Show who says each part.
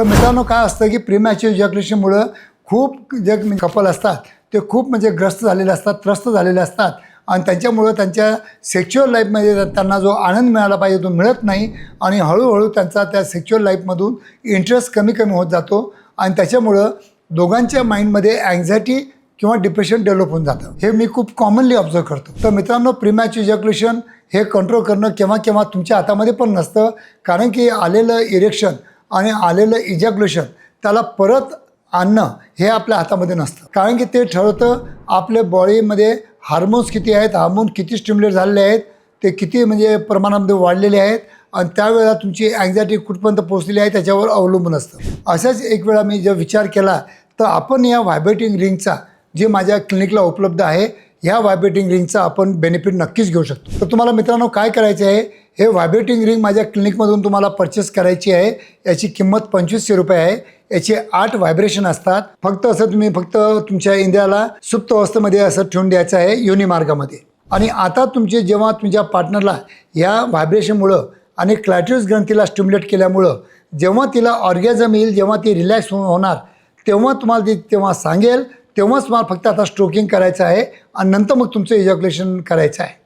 Speaker 1: तर मित्रांनो काय असतं की प्रीमॅच्युअर इजॅक्युलेशनमुळं खूप जे कपल असतात ते खूप म्हणजे ग्रस्त झालेले असतात त्रस्त झालेले असतात. आणि त्यांच्यामुळं त्यांच्या सेक्च्युअल लाईफमध्ये त्यांना जो आनंद मिळाला पाहिजे तो मिळत नाही. आणि हळूहळू त्यांचा त्या सेक्च्युअल लाईफमधून इंटरेस्ट कमी कमी होत जातो. आणि त्याच्यामुळं दोघांच्या माइंडमध्ये अँझायटी किंवा डिप्रेशन डेव्हलप होऊन जातं. हे मी खूप कॉमनली ऑब्झर्व करतो. तर मित्रांनो प्रीमॅच इजॅक्युलेशन हे कंट्रोल करणं केव्हा केव्हा तुमच्या हातामध्ये पण नसतं. कारण की आलेलं इरेक्शन आणि आलेलं इजॅक्युलेशन त्याला परत आणणं हे आपल्या हातामध्ये नसतं. कारण की ते ठरवतं आपल्या बॉडीमध्ये हार्मोन्स किती आहेत हार्मोन किती स्टिम्युलेट झालेले आहेत ते किती म्हणजे प्रमाणामध्ये वाढलेले आहेत आणि त्यावेळेला तुमची अँझायटी कुठपर्यंत पोहोचलेली आहे त्याच्यावर अवलंबून असतं. अशाच एक वेळा मी जर विचार केला तर आपण या व्हायब्रेटिंग रिंगचा जे माझ्या क्लिनिकला उपलब्ध आहे ह्या व्हायब्रेटिंग रिंगचा आपण बेनिफिट नक्कीच घेऊ शकतो. तर तुम्हाला मित्रांनो काय करायचं आहे? हे व्हायब्रेटिंग रिंग माझ्या क्लिनिकमधून तुम्हाला परचेस करायची आहे. याची किंमत पंचवीसशे रुपये आहे. याचे आठ व्हायब्रेशन असतात. फक्त असं तुम्ही फक्त तुमच्या इंडियाला सुप्त अवस्थेमध्ये असं ठेवून द्यायचं आहे योनी मार्गामध्ये. आणि आता तुमचे जेव्हा तुमच्या पार्टनरला या व्हायब्रेशनमुळं आणि क्लॅट्रियस ग्रंथीला स्टिम्युलेट केल्यामुळं जेव्हा तिला ऑर्गॅझम येईल जेव्हा ती रिलॅक्स हो-, होणार तेव्हा तुम्हाला ती तेव्हा सांगेल तेव्हाच तुम्हाला फक्त आता स्ट्रोकिंग करायचं आहे आणि नंतर मग तुमचं इजॉक्युलेशन करायचं आहे.